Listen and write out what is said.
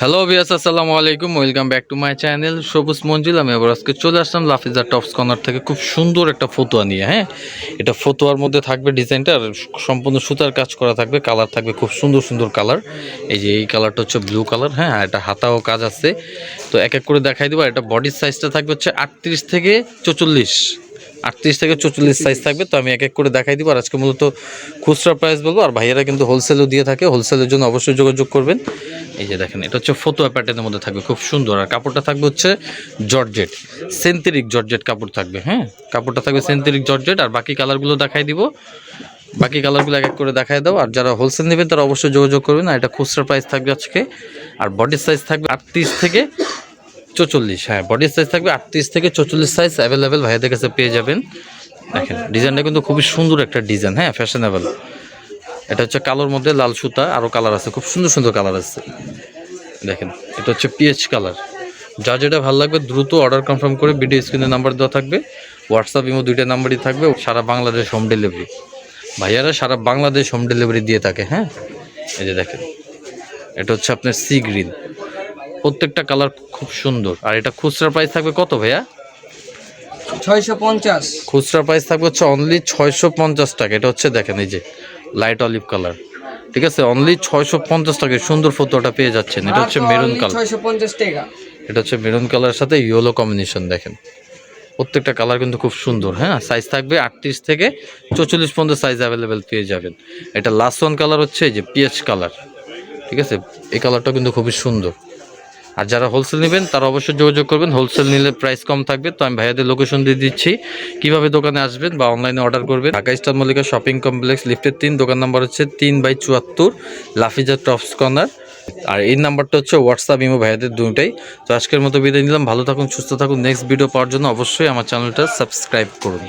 Hello বিয়াস আসসালামু আলাইকুম। Welcome back to my channel Sabuj Manzil. আমি আবার আজকে চলে আসলাম লাফিজা টপস কর্নার থেকে খুব সুন্দর একটা ফতোয়া নিয়ে হ্যাঁ? এটা ফতোয়ার মধ্যে থাকবে ডিজাইনটা আর সম্পূর্ণ সুতার কাজ করা থাকবে, কালার থাকবে খুব সুন্দর সুন্দর কালার। এই যে এই কালারটা হচ্ছে ব্লু কালার হ্যাঁ? এটা হাতাও কাজ আছে। তো এক এক করে দেখাই দেবো এটা বডির সাইজটা থাকবে হচ্ছে আটত্রিশ থেকে চৌচল্লিশ। আটত্রিশ থেকে চৌচল্লিশ সাইজ থাকবে, তো আমি এক এক করে দেখাই দিব। আর আজকে মূলত খুচরা প্রাইস বলব, আর ভাইয়েরা কিন্তু হোলসেলও দিয়ে থাকে হোলসেলের জন্য অবশ্যই যোগাযোগ করবেন। এই যে দেখেন, এটা হচ্ছে ফতোয়া প্যাটার্নের মধ্যে থাকবে, খুব সুন্দর। আর কাপড়টা থাকবে হচ্ছে জর্জেট সেন্থেরিক জর্জেট কাপড় থাকবে হ্যাঁ? কাপড়টা থাকবে সেন্থেরিক জর্জেট, আর বাকি কালারগুলো দেখাই দিব। বাকি কালারগুলো এক এক করে দেখাই দাও, আর যারা হোলসেল নেবেন তারা অবশ্যই যোগাযোগ করবেন। আর এটা খুচরা প্রাইস থাকবে আজকে, আর বডির সাইজ থাকবে আটত্রিশ থেকে চৌচল্লিশ হ্যাঁ বডির সাইজ থাকবে আটত্রিশ থেকে চৌচল্লিশ সাইজ অ্যাভেলেবেল ভাইয়াদের কাছে পেয়ে যাবেন। দেখেন ডিজাইনটা কিন্তু খুবই সুন্দর একটা ডিজাইন হ্যাঁ ফ্যাশনেবল এটা হচ্ছে কালোর মধ্যে লাল সুতা আরও কালার আছে, খুব সুন্দর সুন্দর কালার আছে। দেখেন, এটা হচ্ছে পিএইচ কালার যা যেটা ভালো লাগবে, দ্রুত অর্ডার কনফার্ম করে ভিডিও স্ক্রিনে নাম্বার দেওয়া থাকবে। হোয়াটসঅ্যাপ ইমো দুইটা নাম্বারই থাকবে, সারা বাংলাদেশ হোম ডেলিভারি ভাইয়ারা সারা বাংলাদেশ হোম ডেলিভারি দিয়ে থাকে হ্যাঁ? এই যে দেখেন, এটা হচ্ছে আপনার সি গ্রিন প্রত্যেকটা কালার খুব সুন্দর। আর এটা খুচরা প্রাইস থাকবে কত ভাইয়া? ছয়শো পঞ্চাশ। খুচরা প্রাইস থাকবে হচ্ছে অনলি ছয়শো পঞ্চাশ টাকা। এটা হচ্ছে দেখেন এই যে লাইট অলিভ কালার ঠিক আছে? অনলি ছয়শো পঞ্চাশ টাকায় সুন্দর ফটোটা পেয়ে যাচ্ছেন। এটা হচ্ছে মেরুন কালার ছয়শো পঞ্চাশ টাকা। এটা হচ্ছে মেরুন কালারের সাথে ইয়েলো কম্বিনেশন দেখেন। প্রত্যেকটা কালার কিন্তু খুব সুন্দর হ্যাঁ? সাইজ থাকবে আটত্রিশ থেকে চৌচল্লিশ পর্যন্ত সাইজ অ্যাভেলেবেল পেয়ে যাবেন। এটা লাস্ট ওয়ান কালার হচ্ছে এই যে পিএইচ কালার ঠিক আছে? এই কালারটা কিন্তু খুবই সুন্দর। আর যারা হোলসেল নেবেন, তারা অবশ্যই যোগাযোগ করবেন। হোলসেল নিলে প্রাইস কম থাকবে, তো আমি ভাইয়াদের লোকেশন দিয়ে দিচ্ছি। কীভাবে দোকানে আসবেন বা অনলাইনে অর্ডার করবেন? Dhaka star Mallika shopping complex লিফটের তিন, দোকান নাম্বার হচ্ছে তিন বাই চুয়াত্তর, লাফিজা টপস কর্নার আর এই নাম্বারটা হচ্ছে হোয়াটসঅ্যাপ ইমো ভাইয়াদের দুটাই তো আজকের মতো বিদায় নিলাম, ভালো থাকুন, সুস্থ থাকুন। নেক্সট ভিডিও পাওয়ার জন্য অবশ্যই আমার চ্যানেলটা সাবস্ক্রাইব করুন।